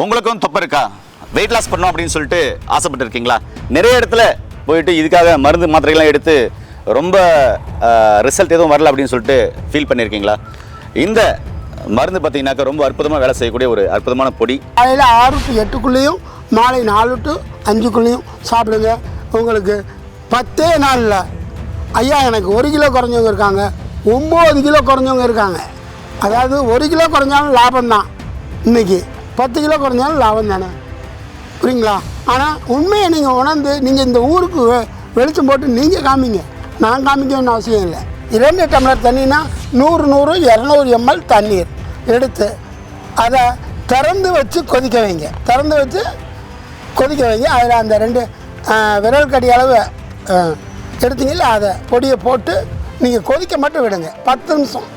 உங்களுக்கும் தொப்பை இருக்கா? வெயிட் லாஸ் பண்ணணும் அப்படின்னு சொல்லிட்டு ஆசைப்பட்டு இருக்கீங்களா நிறைய இடத்துல போயிட்டு இதுக்காக மருந்து மாத்திரைகள்லாம் எடுத்து ரொம்ப ரிசல்ட் எதுவும் வரல அப்படின்னு சொல்லிட்டு ஃபீல் பண்ணியிருக்கீங்களா இந்த மருந்து பார்த்தீங்கன்னாக்கா ரொம்ப அற்புதமாக வேலை செய்யக்கூடிய ஒரு அற்புதமான பொடி. காலையில் ஆறு டு எட்டுக்குள்ளேயும் மாலை நாலு டு அஞ்சுக்குள்ளேயும் சாப்பிடுங்க. உங்களுக்கு பத்தே நாளில் ஐயா எனக்கு ஒரு கிலோ குறைஞ்சவங்க இருக்காங்க. ஒம்பது கிலோ குறைஞ்சவங்க இருக்காங்க. அதாவது ஒரு கிலோ குறைஞ்சாலும் லாபம் தான் இன்னைக்கு பத்து கிலோ குறைஞ்சாலும் லாபம் தானே? புரியுங்களா? ஆனால் உண்மையை நீங்கள் உணர்ந்து நீங்கள் இந்த ஊருக்கு வெளிச்சம் போட்டு நீங்கள் காமிங்க. நான் காமிக்க வேண்டிய அவசியம் இல்லை. இரண்டு டம்ளர் தண்ணினா நூறு நூறு இரநூறு எம்எல் தண்ணீர் எடுத்து அதை திறந்து வச்சு கொதிக்க வைங்க. திறந்து வச்சு கொதிக்க வைங்க. அதில் அந்த ரெண்டு விரல் கடி அளவு எடுத்தீங்களா அதை பொடியை போட்டு நீங்கள் கொதிக்க மட்டும் விடுங்க. பத்து நிமிஷம்.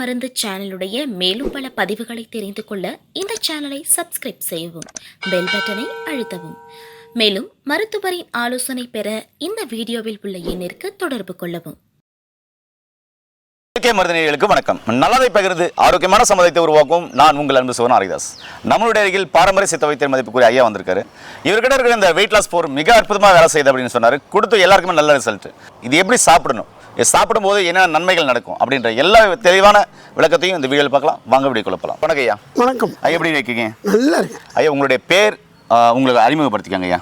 மருந்து சேனலுடைய மேலும் பல பதிவுகளை தெரிந்து கொள்ள இந்த சேனலை சப்ஸ்கிரைப் செய்யவும் பெல் பட்டனை அழுத்தவும். மேலும் மருத்துவரின் ஆலோசனை பெற இந்த வீடியோவில் உள்ள எண்ணிற்கு தொடர்பு கொள்ளவும். இயற்கை மருந்தினர்களுக்கு வணக்கம். நல்லதை பகிர்ந்து ஆரோக்கியமான சமுதாயத்தை உருவாக்கும் நான் உங்கள் அன்பு சிவன் ஹரிதாஸ். நம்மளுடைய அருகில் பாரம்பரிய சித்த வைத்திய மதிப்புக்குரிய ஐயா வந்திருக்காரு. இவர்கிட்ட இருக்கிற இந்த வெயிட் லாஸ் போர் மிக அற்புதமாக வேலை செய்யுது அப்படின்னு சொன்னார். கொடுத்து எல்லாருக்குமே நல்ல ரிசல்ட் இது எப்படி சாப்பிடணும்? சாப்பிடும்போது என்ன நன்மைகள் நடக்கும் அப்படின்ற எல்லா தெளிவான விளக்கத்தையும் இந்த வீடியோவில் பார்க்கலாம். வாங்க வீடியோ குழப்பலாம் வணக்கம் ஐயா. வணக்கம். ஐயா எப்படி இருக்கீங்க? நல்லா இருக்கு ஐயா உங்களுடைய பேர் உங்களுக்கு அறிமுகப்படுத்திக்கங்க ஐயா.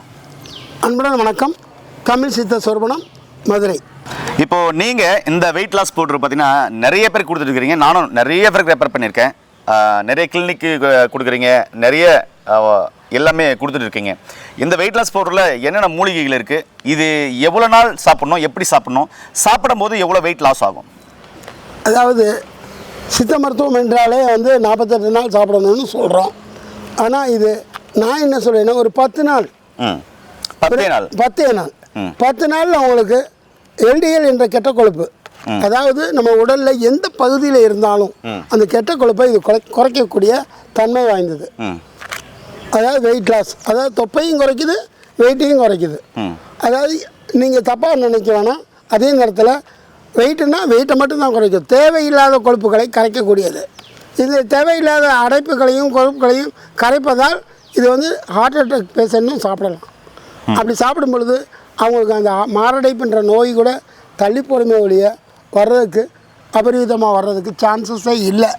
அன்புடன் வணக்கம். கமில் சித்த சொர்பணம் மதுரை. இப்போ நீங்க இந்த வெயிட் லாஸ் பவுடர் பார்த்தீங்கன்னா நிறைய பேர் கொடுத்துட்டு இருக்கிறீங்க. நானும் நிறைய பேருக்கு ரெஃபர் பண்ணியிருக்கேன். நிறைய கிளினிக்கு கொடுக்குறீங்க. நிறைய எல்லாமே கொடுத்துட்டு இருக்கீங்க. இந்த வெயிட் லாஸ் பவுடரில் என்னென்ன மூலிகைகள் இருக்குது இது எவ்வளோ நாள் சாப்பிடணும்? எப்படி சாப்பிடணும்? சாப்பிடும்போது எவ்வளோ வெயிட் லாஸ் ஆகும்? அதாவது சித்த மருத்துவம் என்றாலே வந்து நாற்பத்தெட்டு நாள் சாப்பிடணும்னு சொல்கிறோம் ஆனால் இது நான் என்ன சொல்றேன்னா ஒரு பத்து நாள். பத்தே நாள். பத்தே நாள். பத்து நாளில் உங்களுக்கு எல்டிஎல் என்ற கெட்ட கொழுப்பு. அதாவது நம்ம உடலில் எந்த பகுதியில் இருந்தாலும் அந்த கெட்ட கொழுப்பை இது குறை குறைக்கக்கூடிய தன்மை வாய்ந்தது. அதாவது வெயிட் லாஸ் அதாவது தொப்பையும் குறைக்குது வெயிட்டையும் குறைக்குது. அதாவது நீங்கள் தப்பாக நினைக்க வேணாம். அதே நேரத்தில் வெயிட்டுனா வெயிட்டை மட்டும்தான் குறைக்கும். தேவையில்லாத கொழுப்புகளை கரைக்கக்கூடியது. இது தேவையில்லாத அடைப்புகளையும் கொழுப்புகளையும் கரைப்பதால் இது வந்து ஹார்ட் அட்டாக் பேஷண்ட்டும் சாப்பிடலாம். அப்படி சாப்பிடும் பொழுது அவங்களுக்கு அந்த மாரடைப்புன்ற நோய் கூட தள்ளி போடுமே ஒழிய வர்றதுக்கு அபரிவிதமாக வர்றதுக்கு சான்சஸே இல்லை.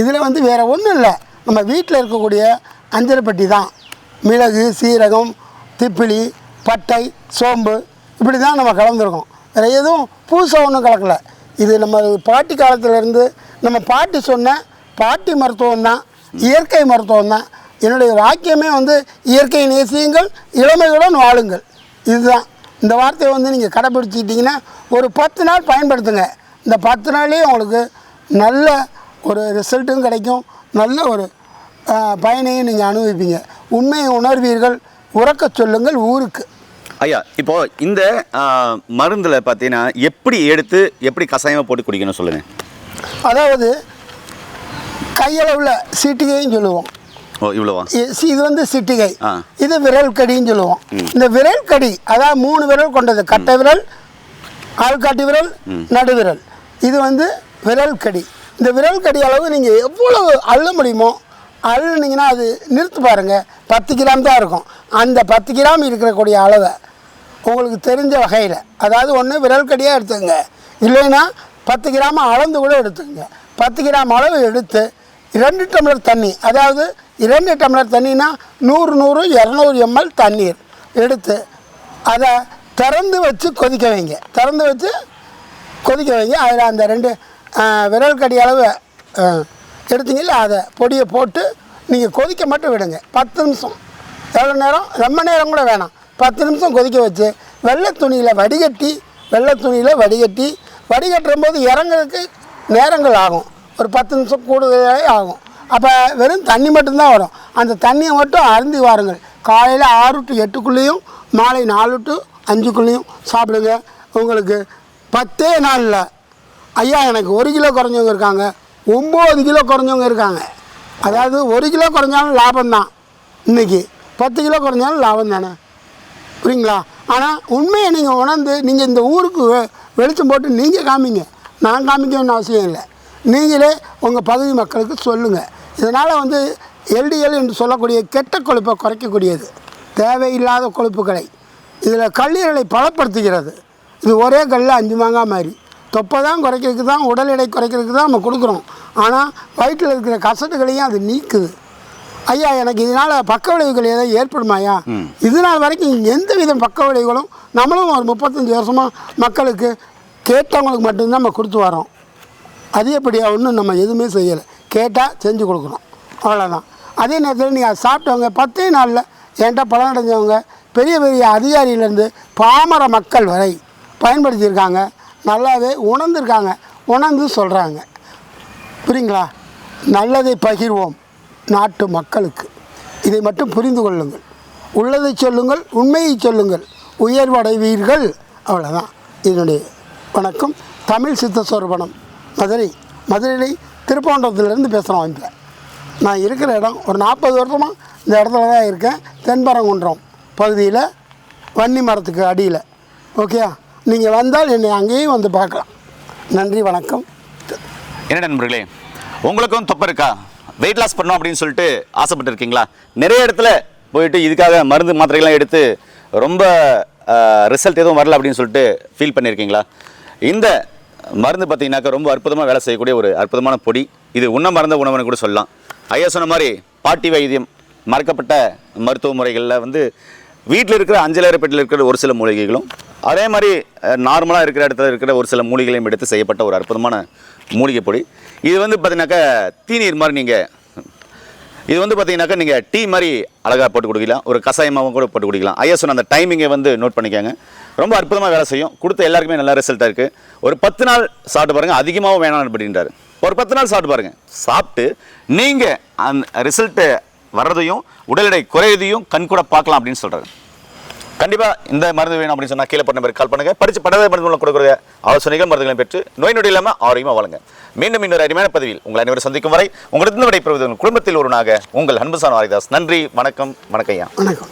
இதில் வந்து வேறு ஒன்றும் இல்லை. நம்ம வீட்டில் இருக்கக்கூடிய அஞ்சல்பட்டி தான். மிளகு சீரகம் திப்பிலி பட்டை சோம்பு இப்படி தான் நம்ம கலந்துருக்கோம். வேறு எதுவும் புதுசாக ஒன்றும் கலக்கல. இது நம்ம பாட்டி காலத்திலேருந்து நம்ம பாட்டி சொன்ன பாட்டி மருத்துவம் தான் இயற்கை மருத்துவம் தான். என்னுடைய வாக்கியமே வந்து இயற்கை நேசியுங்கள் இளமையுடன் வாழுங்கள். இதுதான். இந்த வார்த்தையை வந்து நீங்கள் கடைப்பிடிச்சிக்கிட்டிங்கன்னா ஒரு பத்து நாள் பயன்படுத்துங்க. இந்த பத்து நாள்லேயே உங்களுக்கு நல்ல ஒரு ரிசல்ட்டும் கிடைக்கும். நல்ல ஒரு பயனையும் நீங்கள் அனுபவிப்பீங்க. உண்மையை உணர்வீர்கள் உறக்கச் சொல்லுங்கள் ஊருக்கு. ஐயா இப்போ இந்த மருந்தில் பார்த்தீங்கன்னா எப்படி எடுத்து எப்படி கஷாயமாக போட்டு குடிக்கணும் சொல்லுங்கள் அதாவது கையளவில் சீட்டிகைன்னு சொல்லுவோம். ஓ இவ்வளோவா? இது வந்து சிட்டிகை. இது விரல் கடின்னு சொல்லுவோம். இந்த விரல் கடி அதாவது மூணு விரல் கொண்டது. கட்டை விரல் ஆள்காட்டி விரல் நடுவிரல் இது வந்து விரல் கடி. இந்த விரல் கடி அளவு நீங்கள் எவ்வளவு அள்ள முடியுமோ அழுனிங்கன்னா அது நிறுத்து பாருங்கள் பத்து கிராம் தான் இருக்கும். அந்த பத்து கிராம் இருக்கக்கூடிய அளவை உங்களுக்கு தெரிஞ்ச வகையில் அதாவது ஒன்று விரல் கடியாக எடுத்துங்க இல்லைன்னா பத்து கிராம் அளந்து கூட எடுத்துங்க பத்து கிராம் அளவு எடுத்து இரண்டு டம்ளர் தண்ணி அதாவது இரண்டு டம்ளர் தண்ணினா நூறு நூறு இரநூறு எம்எல் தண்ணீர் எடுத்து அதை திறந்து வச்சு கொதிக்க வைங்க. திறந்து வச்சு கொதிக்க வைங்க. அதில் அந்த ரெண்டு விரல் கடி அளவு ஆ, அதை பொடியை போட்டு நீங்கள் கொதிக்க மட்டும் விடுங்க. பத்து நிமிஷம். எவ்வளோ நேரம்? ரொம்ப நேரம் கூட வேணாம். பத்து நிமிஷம் கொதிக்க வச்சு வெள்ளை துணியில் வடிகட்டி வெள்ளை துணியில் வடிகட்டி வடிகட்டுற போது இறங்குறதுக்கு நேரங்கள் ஆகும். ஒரு பத்து நிமிஷம் கூடுதலே ஆகும். அப்போ வெறும் தண்ணி மட்டும்தான் வரும். அந்த தண்ணியை மட்டும் அருந்தி வாருங்கள். காலையில் ஆறு டு எட்டுக்குள்ளேயும் மாலை நாலு டு அஞ்சுக்குள்ளேயும் சாப்பிடுங்க. உங்களுக்கு பத்தே நாளில் ஐயா எனக்கு ஒரு கிலோ குறைஞ்சவங்க இருக்காங்க. ஒம்பது கிலோ குறைஞ்சவங்க இருக்காங்க. அதாவது ஒரு கிலோ குறைஞ்சாலும் லாபம் தான் இன்றைக்கி பத்து கிலோ குறைஞ்சாலும் லாபம் தானே புரியுங்களா? ஆனால் உண்மையை நீங்கள் உணர்ந்து நீங்கள் இந்த ஊருக்கு வெளிச்சம் போட்டு நீங்கள் காமிங்க. நான் காமிக்கணும்னு அவசியம் இல்லை. நீங்களே உங்கள் பகுதி மக்களுக்கு சொல்லுங்கள் இதனால் வந்து எல்டிஎல் என்று சொல்லக்கூடிய கெட்ட கொழுப்பை குறைக்கக்கூடியது. தேவையில்லாத கொழுப்புகளை. இதில் கல்லீரலை பலப்படுத்துகிறது. இது ஒரே கல்லில் அஞ்சு மாங்காய் மாதிரி. தொப்பை தான் குறைக்கிறதுக்கு தான் உடல் எடை குறைக்கிறதுக்கு தான் நம்ம கொடுக்குறோம். ஆனால் வயிற்றில் இருக்கிற கசட்டுகளையும் அது நீக்குது. ஐயா எனக்கு இதனால் பக்க விளைவுகள் ஏதாவது ஏற்படுமாயா இது நாள் வரைக்கும் எந்த வித பக்க விளைவுகளும் நம்மளும் ஒரு முப்பத்தஞ்சு வருஷமாக மக்களுக்கு கேட்டவங்களுக்கு மட்டும்தான் நம்ம கொடுத்து வரோம் அதிகப்படியாக ஒன்றும் நம்ம எதுவுமே செய்யலை. கேட்டால் செஞ்சு கொடுக்குறோம். அவ்வளோதான் அதே நேரத்தில் நீங்கள் அதை சாப்பிட்டவங்க பத்தே நாளில் என்கிட்ட பலன் அடைஞ்சவங்க பெரிய பெரிய அதிகாரியிலேருந்து பாமர மக்கள் வரை பயன்படுத்தியிருக்காங்க. நல்லாவே உணர்ந்துருக்காங்க. உணர்ந்து சொல்கிறாங்க புரியுங்களா? நல்லதை பகிர்வோம் நாட்டு மக்களுக்கு. இதை மட்டும் புரிந்து கொள்ளுங்கள். உள்ளதை சொல்லுங்கள் உண்மையை சொல்லுங்கள். உயர்வடைவீர்கள். அவ்வளோதான் இதனுடைய வணக்கம். தமிழ் சித்த சொர்பணம் மதுரை மதுரை திருப்பவண்டத்திலேருந்து பேசுகிறோம் இப்போ. நான் இருக்கிற இடம் ஒரு நாற்பது வருஷமாக இந்த இடத்துல தான் இருக்கேன். தென்பரங்குன்றம் பகுதியில் வன்னி மரத்துக்கு அடியில். ஓகேயா? நீங்கள் வந்தால் என்னை அங்கேயும் வந்து பார்க்கலாம். நன்றி வணக்கம். என்ன நண்பர்களே உங்களுக்கும் தொப்பை இருக்கா? வெயிட் லாஸ் பண்ணோம் அப்படின்னு சொல்லிட்டு ஆசைப்பட்டு இருக்கீங்களா நிறைய இடத்துல போயிட்டு இதுக்காக மருந்து மாத்திரைகள்லாம் எடுத்து ரொம்ப ரிசல்ட் எதுவும் வரல அப்படின்னு சொல்லிட்டு ஃபீல் பண்ணியிருக்கீங்களா இந்த மருந்து பார்த்தீங்கன்னாக்கா ரொம்ப அற்புதமாக வேலை செய்யக்கூடிய ஒரு அற்புதமான பொடி. இது உண்ண மறந்த உணவுன்னு கூட சொல்லலாம். ஐயா சொன்ன மாதிரி பாட்டி வைத்தியம் மறக்கப்பட்ட மருத்துவ முறைகளில் வந்து வீட்டில் இருக்கிற அஞ்சலாயிரப்பேட்டில் இருக்கிற ஒரு சில மூலிகைகளும் அதே மாதிரி நார்மலாக இருக்கிற இடத்துல இருக்கிற ஒரு சில மூலிகளையும் எடுத்து செய்யப்பட்ட ஒரு அற்புதமான மூலிகை பொடி. இது வந்து பார்த்தீங்கன்னாக்கா தீநீர் மாதிரி நீங்கள் இது வந்து பார்த்தீங்கன்னாக்கா நீங்கள் டீ மாதிரி அழகாக போட்டு குடிக்கலாம். ஒரு கஷாயமாகவும் கூட போட்டு குடிக்கலாம். ஐயா சொன்ன அந்த டைமிங்கை வந்து நோட் பண்ணிக்கோங்க. ரொம்ப அற்புதமாக வேலை செய்யும். கொடுத்த எல்லாருக்குமே நல்ல ரிசல்ட்டாக இருக்குது ஒரு பத்து நாள் சாப்பிட்டு பாருங்கள் அதிகமாகவும் வேணாம் அப்படின்றாரு. ஒரு பத்து நாள் சாப்பிட்டு பாருங்கள் சாப்பிட்டு நீங்கள் அந்த ரிசல்ட்டு வர்றதையும் உடல் எடை குறையதையும் கண்கூட பார்க்கலாம் அப்படின்னு சொல்கிறாரு கண்டிப்பாக இந்த மருந்து வேணும் அப்படின்னு சொன்னால் கீழே பண்ண நம்பருக்கு கால் பண்ணுங்கள் படித்து படவே மருந்து கொடுக்குற ஆலோசனைகள் மருந்துகளை பெற்று நோய் நொடி இல்லாமல் ஆரோக்கியமாக வாழுங்க. மீண்டும் இன்னொரு அருமையான பதிவில் உங்களை அனைவரும் சந்திக்கும் வரை உங்களிடம் விடைபெறுவது உங்கள் குடும்பத்தில் ஒருவனாக உங்கள் அன்புசான் வாரிதாஸ் நன்றி வணக்கம் வணக்கம் ஐயா. வணக்கம்.